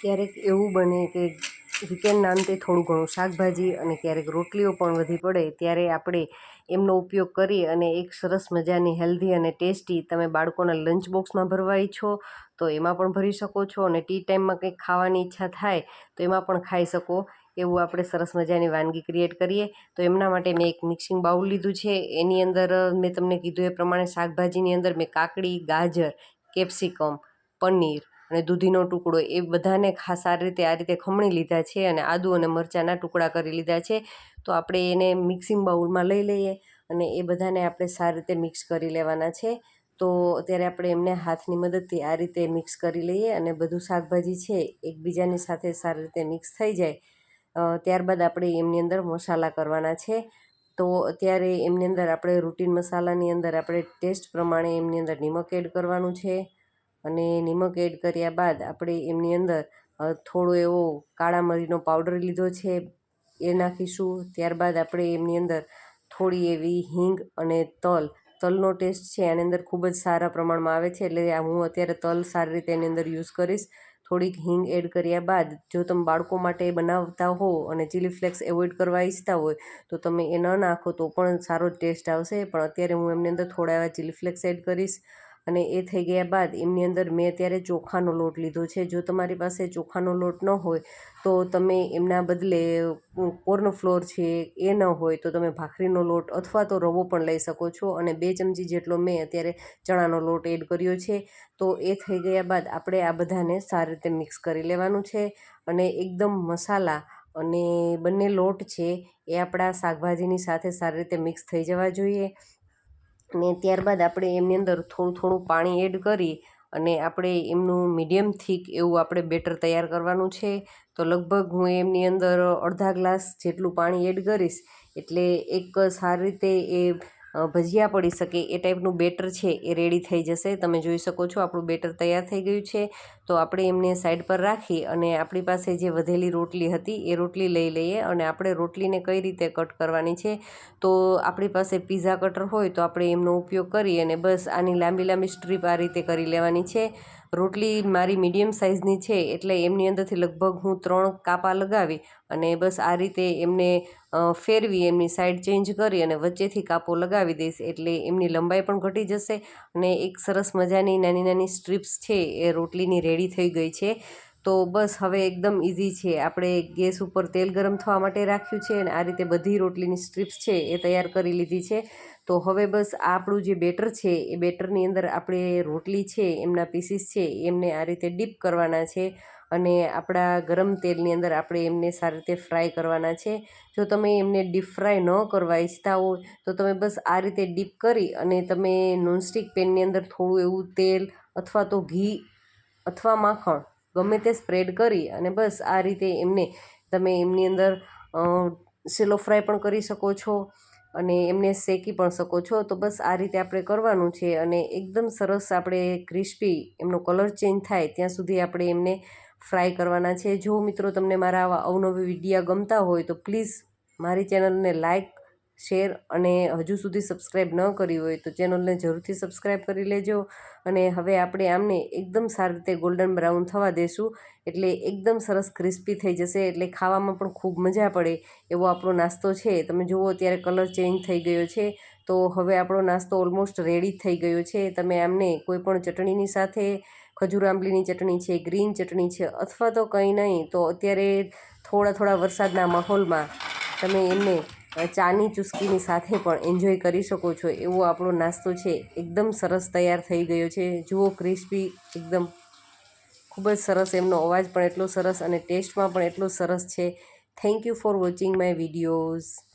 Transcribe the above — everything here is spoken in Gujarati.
ક્યારેક એવું બને કે વીકેન્ડના અંતે થોડું ઘણું શાકભાજી અને ક્યારેક રોટલીઓ પણ વધી પડે, ત્યારે આપણે એમનો ઉપયોગ કરી અને એક સરસ મજાની હેલ્ધી અને ટેસ્ટી તમે બાળકોના લંચ બોક્સમાં ભરવા ઈચ્છો, તો એમાં પણ ભરી શકો છો અને ટી ટાઈમમાં કંઈક ખાવાની ઈચ્છા થાય, તો એમાં પણ ખાઈ શકો. એવું આપણે સરસ મજાની વાનગી ક્રિએટ કરીએ. તો એમના માટે મેં એક મિક્સિંગ બાઉલ લીધું છે. એની અંદર મેં તમને કીધું એ પ્રમાણે શાકભાજીની અંદર મેં કાકડી, ગાજર કેપ્સિકમ પનીર અને દૂધીનો ટુકડો એ બધાને ખાસ સારી રીતે આ રીતે ખમણી લીધા છે અને આદુ અને મરચાંના ટુકડા કરી લીધા છે. તો આપણે એને મિક્સિંગ બાઉલમાં લઈ લઈએ અને એ બધાને આપણે સારી રીતે મિક્સ કરી લેવાના છે. તો અત્યારે આપણે એમને હાથની મદદથી આ રીતે મિક્સ કરી લઈએ અને બધું શાકભાજી છે એકબીજાની સાથે સારી રીતે મિક્સ થઈ જાય. ત્યારબાદ આપણે એમની અંદર મસાલા કરવાના છે. તો અત્યારે એમની અંદર આપણે રૂટીન મસાલાની અંદર આપણે ટેસ્ટ પ્રમાણે એમની અંદર નિમક એડ કરવાનું છે. અને નિમક એડ કર્યા બાદ આપણે એમની અંદર થોડો એવો કાળા મરીનો પાવડર લીધો છે એ નાખીશું. ત્યારબાદ આપણે એમની અંદર થોડી એવી હિંગ અને તલ, તલનો ટેસ્ટ છે એની અંદર ખૂબ જ સારા પ્રમાણમાં આવે છે. એટલે હું અત્યારે તલ સારી રીતે એની અંદર યુઝ કરીશ. થોડીક હિંગ એડ કર્યા બાદ જો તમે બાળકો માટે બનાવતા હો અને ચીલી ફ્લેક્સ એવોઇડ કરવા ઈચ્છતા હોય, તો તમે એ ન નાખો તો પણ સારો ટેસ્ટ આવશે. પણ અત્યારે હું એમની અંદર થોડા એવા ચીલી ફ્લેક્સ એડ કરીશ. અને એ થઈ ગયા બાદ એમની અંદર મેં અત્યારે ચોખાનો લોટ લીધો છે. જો તમારી પાસે ચોખાનો લોટ ન હોય, તો તમે એમના બદલે કોર્ન ફ્લોર છે, એ ન હોય, તો તમે ભાખરીનો લોટ અથવા તો રવો પણ લઈ શકો છો. અને બે ચમચી જેટલો મેં અત્યારે ચણાનો લોટ એડ કર્યો છે. તો એ થઈ ગયા બાદ આપણે આ બધાને સારી રીતે મિક્સ કરી લેવાનું છે. અને એકદમ મસાલા અને બંને લોટ છે, એ આપણા શાકભાજીની સાથે સારી રીતે મિક્સ થઈ જવા જોઈએ. અને ત્યારબાદ આપણે એમની અંદર થોડું થોડું પાણી એડ કરી અને આપણે એમનું મીડિયમ થીક એવું આપણે બેટર તૈયાર કરવાનું છે. તો લગભગ હું એમની અંદર અડધા ગ્લાસ જેટલું પાણી એડ કરીશ. એટલે એક સારી રીતે એ ભજીયા પડી શકે, એ ટાઈપનું બેટર છે, એ રેડી થઈ જશે. તમે જોઈ શકો છો, આપણું બેટર તૈયાર થઈ ગયું છે. તો આપણે એમને સાઈડ પર રાખી અને આપણી પાસે જે વધેલી રોટલી હતી, એ રોટલી લઈ લઈએ અને આપણે રોટલીને કઈ રીતે કટ કરવાની છે. તો આપણી પાસે પીઝા કટર હોય તો આપણે એમનો ઉપયોગ કરી અને બસ આની લાંબી લાંબી સ્ટ્રીપ આ રીતે કરી લેવાની છે. રોટલી મારી મીડિયમ સાઇઝની છે, એટલે એમની અંદરથી લગભગ હું ત્રણ કાપા લગાવી અને બસ આ રીતે એમને ફેરવી, એમની સાઈડ ચેન્જ કરી અને વચ્ચેથી કાપો લગાવી દઈશ એટલે એમની લંબાઈ પણ ઘટી જશે અને એક સરસ મજાની નાની નાની સ્ટ્રીપ્સ છે એ રોટલીની રેડી થઈ ગઈ છે. તો બસ હવે એકદમ ઇઝી છે. આપણે ગેસ ઉપર તેલ ગરમ થવા માટે રાખ્યું છે અને આ રીતે બધી રોટલીની સ્ટ્રીપ્સ છે એ તૈયાર કરી લીધી છે. તો હવે બસ આપણું જે બેટર છે એ બેટરની અંદર આપણે રોટલી છે, એમના પીસીસ છે, એમને આ રીતે ડીપ કરવાના છે. અને આપણા ગરમ તેલની અંદર આપણે એમને સારી રીતે ફ્રાય કરવાના છે. જો તમે એમને ડીપ ફ્રાય ન કરવા ઈચ્છતા હોય તો તમે બસ આ રીતે ડીપ કરી અને તમે નોનસ્ટિક પેનની અંદર થોડું એવું તેલ અથવા તો ઘી અથવા માખણ ગમે તે સ્પ્રેડ કરી અને બસ આ રીતે એમને તમે એમની અંદર સેલો ફ્રાય પણ કરી શકો છો અને એમને શેકી પણ શકો છો. તો બસ આ રીતે આપણે કરવાનું છે અને એકદમ સરસ આપણે ક્રિસ્પી એમનો કલર ચેન્જ થાય ત્યાં સુધી આપણે એમને ફ્રાય કરવાના છે. જો મિત્રો તમને મારા આવા અવનવી વિડીયા ગમતા હોય તો પ્લીઝ મારી ચેનલને લાઇક શેર અને હજુ સુધી સબસ્ક્રાઈબ ન કરી હોય તો ચેનલને જરૂરથી સબસ્ક્રાઈબ કરી લેજો. અને હવે આપણે આમને એકદમ સારી રીતે ગોલ્ડન બ્રાઉન થવા દેશું. એટલે એકદમ સરસ ક્રિસ્પી થઈ જશે. એટલે ખાવામાં પણ ખૂબ મજા પડે એવો આપણો નાસ્તો છે. તમે જુઓ ત્યારે કલર ચેન્જ થઈ ગયો છે. તો હવે આપણો નાસ્તો ઓલમોસ્ટ રેડી થઈ ગયો છે. તમે આમને કોઈપણ ચટણીની સાથે, ખજૂર આંબલીની ચટણી છે ગ્રીન ચટણી છે અથવા તો કંઈ નહીં, તો અત્યારે થોડા થોડા વરસાદના માહોલમાં તમે એમને ચાની ચુસ્કીની સાથે પણ એન્જોય કરી શકો છો. એવો આપણો નાસ્તો છે. એકદમ સરસ તૈયાર થઈ ગયો છે. જુઓ ક્રિસ્પી એકદમ ખૂબ જ સરસ એમનો અવાજ પણ એટલો સરસ અને ટેસ્ટમાં પણ એટલો સરસ છે. Thank you for watching my videos